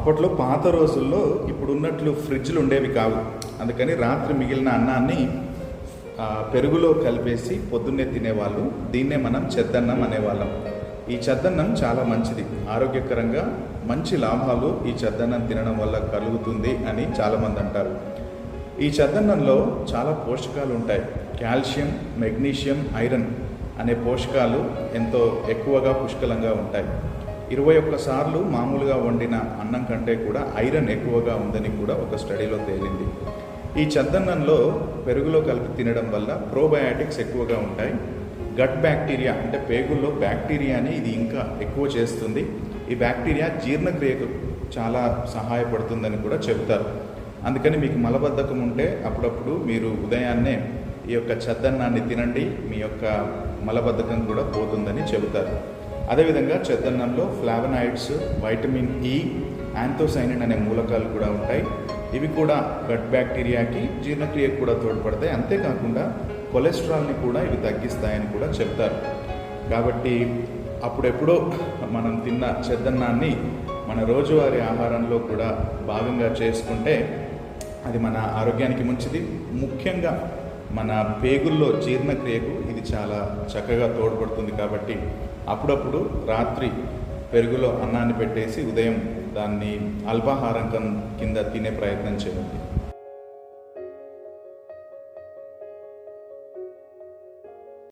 అప్పట్లో పాత రోజుల్లో ఇప్పుడు ఉన్నట్లు ఫ్రిడ్జ్లు ఉండేవి కావు. అందుకని రాత్రి మిగిలిన అన్నాన్ని పెరుగులో కలిపేసి పొద్దున్నే తినేవాళ్ళు. దీన్నే మనం చెద్దన్నం అనేవాళ్ళం. ఈ చెద్దన్నం చాలా మంచిది. ఆరోగ్యకరంగా మంచి లాభాలు ఈ చెద్దన్నం తినడం వల్ల కలుగుతుంది అని చాలామంది అంటారు ఈ చద్దన్నంలో చాలా పోషకాలు ఉంటాయి కాల్షియం మెగ్నీషియం ఐరన్ అనే పోషకాలు ఎంతో ఎక్కువగా పుష్కలంగా ఉంటాయి. ఇరవై ఒక్క సార్లు మామూలుగా వండిన అన్నం కంటే కూడా ఐరన్ ఎక్కువగా ఉందని కూడా ఒక స్టడీలో తేలింది. ఈ చద్దన్నంలో పెరుగులో కలిపి తినడం వల్ల ప్రోబయాటిక్స్ ఎక్కువగా ఉంటాయి. గట్ బ్యాక్టీరియా అంటే పేగుల్లో బ్యాక్టీరియాని ఇది ఇంకా ఎక్కువ చేస్తుంది. ఈ బ్యాక్టీరియా జీర్ణక్రియకు చాలా సహాయపడుతుందని కూడా చెబుతారు. అందుకని మీకు మలబద్ధకం ఉంటే అప్పుడప్పుడు మీరు ఉదయాన్నే ఈ యొక్క చద్దన్నాన్ని తినండి. మీ యొక్క మలబద్ధకం కూడా పోతుందని చెబుతారు. అదేవిధంగా చెద్దన్నంలో ఫ్లావనాయిడ్స్ వైటమిన్ e, ఈ యాంథోసైనిన్ అనే మూలకాలు కూడా ఉంటాయి. ఇవి కూడా గట్ బ్యాక్టీరియాకి జీర్ణక్రియకు కూడా తోడ్పడతాయి. అంతేకాకుండా కొలెస్ట్రాల్ని కూడా ఇవి తగ్గిస్తాయని కూడా చెప్తారు. కాబట్టి అప్పుడెప్పుడో మనం తిన్న చెద్దన్నాన్ని మన రోజువారీ ఆహారంలో కూడా భాగంగా చేసుకుంటే అది మన ఆరోగ్యానికి మంచిది. ముఖ్యంగా మన పేగుల్లో జీర్ణక్రియకు ఇది చాలా చక్కగా తోడ్పడుతుంది కాబట్టి అప్పుడప్పుడు రాత్రి పెరుగులో అన్నాన్ని పెట్టేసి ఉదయం దాన్ని అల్పాహారం కింద తినే ప్రయత్నం చేయండి.